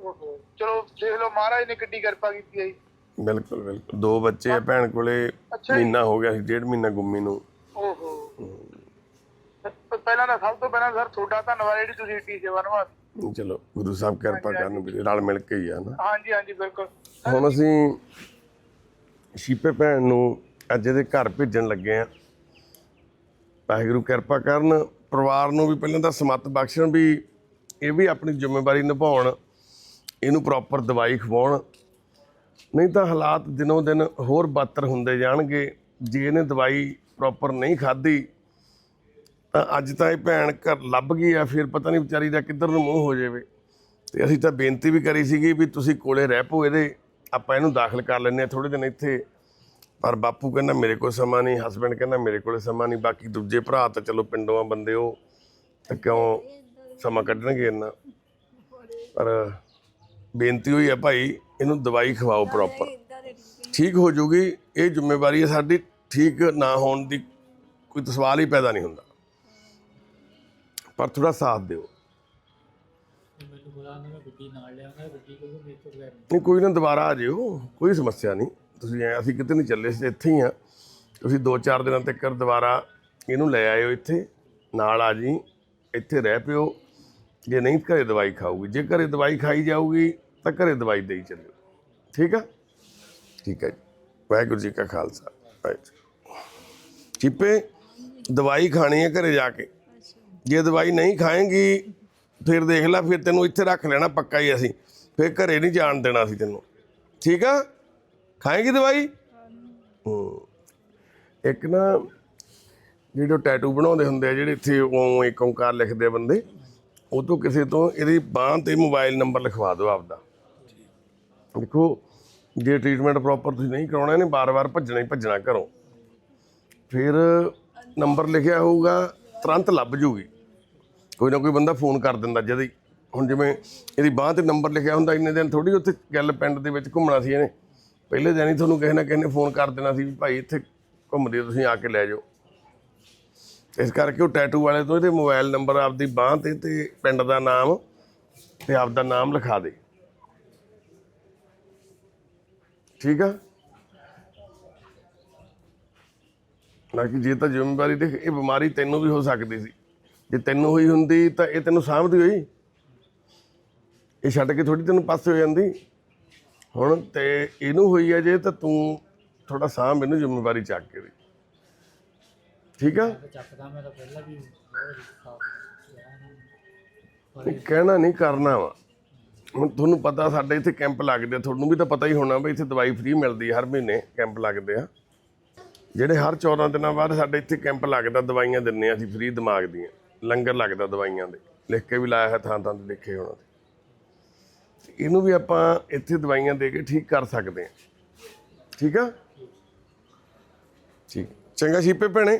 ਓਹੋ ਚਲੋ ਦੇਖ ਲਓ ਮਹਾਰਾਜ ਨੇ ਕਿੱਡੀ ਕਿਰਪਾ ਕੀਤੀ ਹੈ ਬਿਲਕੁਲ ਬਿਲਕੁਲ। ਦੋ ਬੱਚੇ ਆ ਭੈਣ ਕੋਲੇ। ਮਹੀਨਾ ਹੋ ਗਿਆ ਸੀ ਡੇਢ ਮਹੀਨਾ ਗੁੰਮੀ ਨੂੰ। ਓਹੋ। ਪਹਿਲਾਂ ਤਾਂ ਸਭ ਤੋਂ ਪਹਿਲਾਂ ਸਰ ਤੁਹਾਡਾ ਧੰਨਵਾਦ ਜਿਹੜੀ ਤੁਸੀਂ ਏਡੀ ਸੇਵਾ ਨਿਭਾਈ ਚਲੋ ਗੁਰੂ ਸਾਹਿਬ ਕਿਰਪਾ ਕਰਨ ਵੀਰੇ ਰਲ ਮਿਲ ਕੇ ਹੀ ਆ ਨਾ। ਹਾਂਜੀ ਹਾਂਜੀ ਬਿਲਕੁਲ। ਹੁਣ ਅਸੀਂ ਸ਼ੀਪੇ ਭੈਣ ਨੂੰ ਅੱਜ ਇਹਦੇ ਘਰ ਭੇਜਣ ਲੱਗੇ ਆ। ਵਾਹਿਗੁਰੂ ਕਿਰਪਾ ਕਰਨ। ਪਰਿਵਾਰ ਨੂੰ ਵੀ ਪਹਿਲਾਂ ਤਾਂ ਸਮੱਤ ਬਖਸ਼ਣ ਵੀ ਇਹ ਵੀ ਆਪਣੀ ਜ਼ਿੰਮੇਵਾਰੀ ਨਿਭਾਉਣ, ਇਹਨੂੰ ਪ੍ਰੋਪਰ ਦਵਾਈ ਖਵਾਉਣ। ਨਹੀਂ ਤਾਂ ਹਾਲਾਤ ਦਿਨੋਂ ਦਿਨ ਹੋਰ ਬਦਤਰ ਹੁੰਦੇ ਜਾਣਗੇ। ਜੇ ਇਹਨੇ ਦਵਾਈ ਪ੍ਰੋਪਰ ਨਹੀਂ ਖਾਧੀ, ਤਾਂ ਅੱਜ ਤਾਂ ਇਹ ਭੈਣ ਘਰ ਲੱਭ ਗਈ ਆ, ਫਿਰ ਪਤਾ ਨਹੀਂ ਵਿਚਾਰੀ ਦਾ ਕਿੱਧਰ ਨੂੰ ਮੂੰਹ ਹੋ ਜਾਵੇ। ਤੇ ਅਸੀਂ ਤਾਂ ਬੇਨਤੀ ਵੀ ਕਰੀ ਸੀਗੀ ਵੀ ਤੁਸੀਂ ਕੋਲੇ ਰਹਿ ਪੋ ਇਹਦੇ, ਆਪਾਂ ਇਹਨੂੰ ਦਾਖਲ ਕਰ ਲੈਂਦੇ ਆ ਥੋੜੇ ਦਿਨ ਇੱਥੇ। ਪਰ ਬਾਪੂ ਕਹਿੰਦਾ ਮੇਰੇ ਕੋਲ ਸਮਾਂ ਨਹੀਂ ਹਸਬੰਡ ਕਹਿੰਦਾ ਮੇਰੇ ਕੋਲ ਸਮਾਂ ਨਹੀਂ ਬਾਕੀ ਦੂਜੇ ਭਰਾ ਤਾਂ ਚਲੋ ਪਿੰਡੋਂ ਆ ਬੰਦੇ ਉਹ ਤਾਂ ਕਿਉਂ ਸਮਾਂ ਕੱਢਣਗੇ ਇੰਨਾ? ਪਰ ਬੇਨਤੀ ਹੋਈ ਹੈ ਭਾਈ ਇਹਨੂੰ ਦਵਾਈ ਖਵਾਓ ਪ੍ਰੋਪਰ ਠੀਕ ਹੋ ਜੂਗੀ ਇਹ ਜ਼ਿੰਮੇਵਾਰੀ ਹੈ ਸਾਡੀ ਠੀਕ ਨਾ ਹੋਣ ਦੀ ਕੋਈ ਸਵਾਲ ਹੀ ਪੈਦਾ ਨਹੀਂ ਹੁੰਦਾ। ਪਰ ਥੋੜਾ ਸਾਥ ਦਿਓ। ਨਹੀਂ ਕੋਈ ਨਾ ਦੁਬਾਰਾ ਆ ਜਿਓ ਕੋਈ ਸਮੱਸਿਆ ਨਹੀਂ। ਤੁਸੀਂ ਐ, ਅਸੀਂ ਕਿਤੇ ਨਹੀਂ ਚੱਲੇ ਸੀ ਇੱਥੇ ਹੀ ਆ। ਤੁਸੀਂ 2-4 ਦਿਨਾਂ ਤੱਕ ਦੁਬਾਰਾ ਇਹਨੂੰ ਲੈ ਆਇਓ ਇੱਥੇ, ਨਾਲ ਆ ਜੀ, ਇੱਥੇ ਰਹਿ ਪਿਓ। ਜੇ ਨਹੀਂ ਘਰੇ ਦਵਾਈ ਖਾਊਗੀ, ਜੇ ਘਰੇ ਦਵਾਈ ਖਾਈ ਜਾਊਗੀ, ਤਾਂ ਘਰੇ ਦਵਾਈ ਦੇਈ ਚੱਲਿਓ। ਠੀਕ ਆ? ਠੀਕ ਹੈ ਜੀ। ਵਾਹਿਗੁਰੂ ਜੀ ਕਾ ਖਾਲਸਾ, ਵਾਹਿਗੁਰੂ ਚਿੱਪੇ, ਦਵਾਈ ਖਾਣੀ ਹੈ ਘਰੇ ਜਾ ਕੇ। ਜੇ ਦਵਾਈ ਨਹੀਂ ਖਾਏਂਗੀ, ਫਿਰ ਦੇਖ ਲੈ, ਫਿਰ ਤੈਨੂੰ ਇੱਥੇ ਰੱਖ ਲੈਣਾ ਪੱਕਾ ਹੀ ਅਸੀਂ। ਫਿਰ ਘਰੇ ਨਹੀਂ ਜਾਣ ਦੇਣਾ ਸੀ ਤੈਨੂੰ। ਠੀਕ ਆ? ਖਾਏਗੀ ਦਵਾਈ? ਹੂੰ। ਇੱਕ ਨਾ ਜਿਹੜੇ ਉਹ ਟੈਟੂ ਬਣਾਉਂਦੇ ਹੁੰਦੇ ਆ, ਜਿਹੜੇ ਇੱਥੇ ਉਹ ਇੱਕ ਓਂਕਾਰ ਲਿਖਦੇ ਆ ਬੰਦੇ, ਉਹ ਤੋਂ ਕਿਸੇ ਤੋਂ ਇਹਦੀ ਬਾਂਹ ਤੇ ਮੋਬਾਈਲ ਨੰਬਰ ਲਿਖਵਾ ਦਿਓ ਆਪਦਾ। ਦੇਖੋ, ਜੇ ਟ੍ਰੀਟਮੈਂਟ ਪ੍ਰੋਪਰ ਤੁਸੀਂ ਨਹੀਂ ਕਰਾਉਣਾ, ਇਹਨੇ ਬਾਰ-ਬਾਰ ਭੱਜਣਾ ਹੀ ਭੱਜਣਾ ਘਰੋਂ। ਫਿਰ ਨੰਬਰ ਲਿਖਿਆ ਹੋਊਗਾ, ਤੁਰੰਤ ਲੱਭ ਜੂਗੀ। ਕੋਈ ਨਾ ਕੋਈ ਬੰਦਾ ਫੋਨ ਕਰ ਦਿੰਦਾ ਜਦ ਹੁਣ ਜਿਵੇਂ ਇਹਦੀ ਬਾਂਹ ਤੇ ਨੰਬਰ ਲਿਖਿਆ ਹੁੰਦਾ, ਇੰਨੇ ਦਿਨ ਥੋੜੀ ਉੱਥੇ ਗੱਲ ਪਿੰਡ ਦੇ ਵਿੱਚ ਘੁੰਮਣਾ ਸੀ ਇਹਨੇ। ਪਹਿਲੇ ਦਿਨ ਹੀ ਤੁਹਾਨੂੰ ਕਿਸੇ ਨਾ ਕਿਸੇ ਨੇ ਫੋਨ ਕਰ ਦੇਣਾ ਸੀ ਵੀ ਭਾਈ ਇੱਥੇ ਘੁੰਮਦੇ ਹੋ, ਤੁਸੀਂ ਆ ਕੇ ਲੈ ਜਾਓ। ਇਸ ਕਰਕੇ ਉਹ ਟੈਟੂ ਵਾਲੇ ਤੋਂ ਇਹਦੇ ਮੋਬਾਈਲ ਨੰਬਰ ਆਪਦੀ ਬਾਂਹ ਤੇ ਤੇ ਪਿੰਡ ਦਾ ਨਾਮ ਤੇ ਆਪਦਾ ਨਾਮ ਲਿਖਾ ਦੇ। ਠੀਕ ਆ? ਬਾਕੀ ਜੇ ਤਾਂ ਜ਼ਿੰਮੇਵਾਰੀ ਦੇਖ ਇਹ ਬਿਮਾਰੀ ਤੈਨੂੰ ਵੀ ਹੋ ਸਕਦੀ ਸੀ। ਜੇ ਤੈਨੂੰ ਹੋਈ ਹੁੰਦੀ ਤਾਂ ਇਹ ਤੈਨੂੰ ਸਾਂਭਦੀ ਹੋਈ। ਇਹ ਛੱਡ ਕੇ ਥੋੜੀ ਤੈਨੂੰ ਪਾਸੇ ਹੋ ਜਾਂਦੀ। ਹੁਣ ਤੇ ਇਹਨੂੰ ਹੋਈ ਹੈ ਜੇ ਤਾਂ ਤੂੰ ਥੋੜਾ ਸਾਂਭ ਇਹਨੂੰ ਜ਼ਿੰਮੇਵਾਰੀ ਚੱਕ ਕੇ ਦੇ। ਠੀਕ ਆ? ਚੱਕਦਾ ਮੈਂ ਤਾਂ ਪਹਿਲਾਂ ਵੀ ਬਹੁਤ ਸਾਫ਼ ਇਹ ਕਹਿਣਾ ਨਹੀਂ ਕਰਨਾ ਵਾ। ਹੁਣ ਤੁਹਾਨੂੰ ਪਤਾ ਸਾਡੇ ਇੱਥੇ ਕੈਂਪ ਲੱਗਦੇ ਆ। ਤੁਹਾਨੂੰ ਵੀ ਤਾਂ ਪਤਾ ਹੀ ਹੋਣਾ ਵੀ ਇੱਥੇ ਦਵਾਈ ਫ੍ਰੀ ਮਿਲਦੀ ਹਰ ਮਹੀਨੇ ਕੈਂਪ ਲੱਗਦੇ ਆ। ਜਿਹੜੇ ਹਰ 14 ਦਿਨਾਂ ਬਾਅਦ ਸਾਡੇ ਇੱਥੇ ਕੈਂਪ ਲੱਗਦਾ ਦਵਾਈਆਂ ਦਿੰਨੇ ਆ ਅਸੀਂ ਫ੍ਰੀ ਦਿਮਾਗ ਦੀਆਂ। ਲੰਗਰ ਲੱਗਦਾ ਦਵਾਈਆਂ ਦੇ। ਲਿਖ ਕੇ ਵੀ ਲਾਇਆ ਹੈ ਥਾਂ ਥਾਂ ਤੇ ਲਿਖੇ ਹੋਣਾ ਇਹਨੂੰ ਵੀ ਆਪਾਂ ਇੱਥੇ ਦਵਾਈਆਂ ਦੇ ਕੇ ਠੀਕ ਕਰ ਸਕਦੇ ਹਾਂ। ਠੀਕ ਆ? ਠੀਕ। ਚੰਗਾ ਸ਼ੀਪੇ ਭੈਣੇ।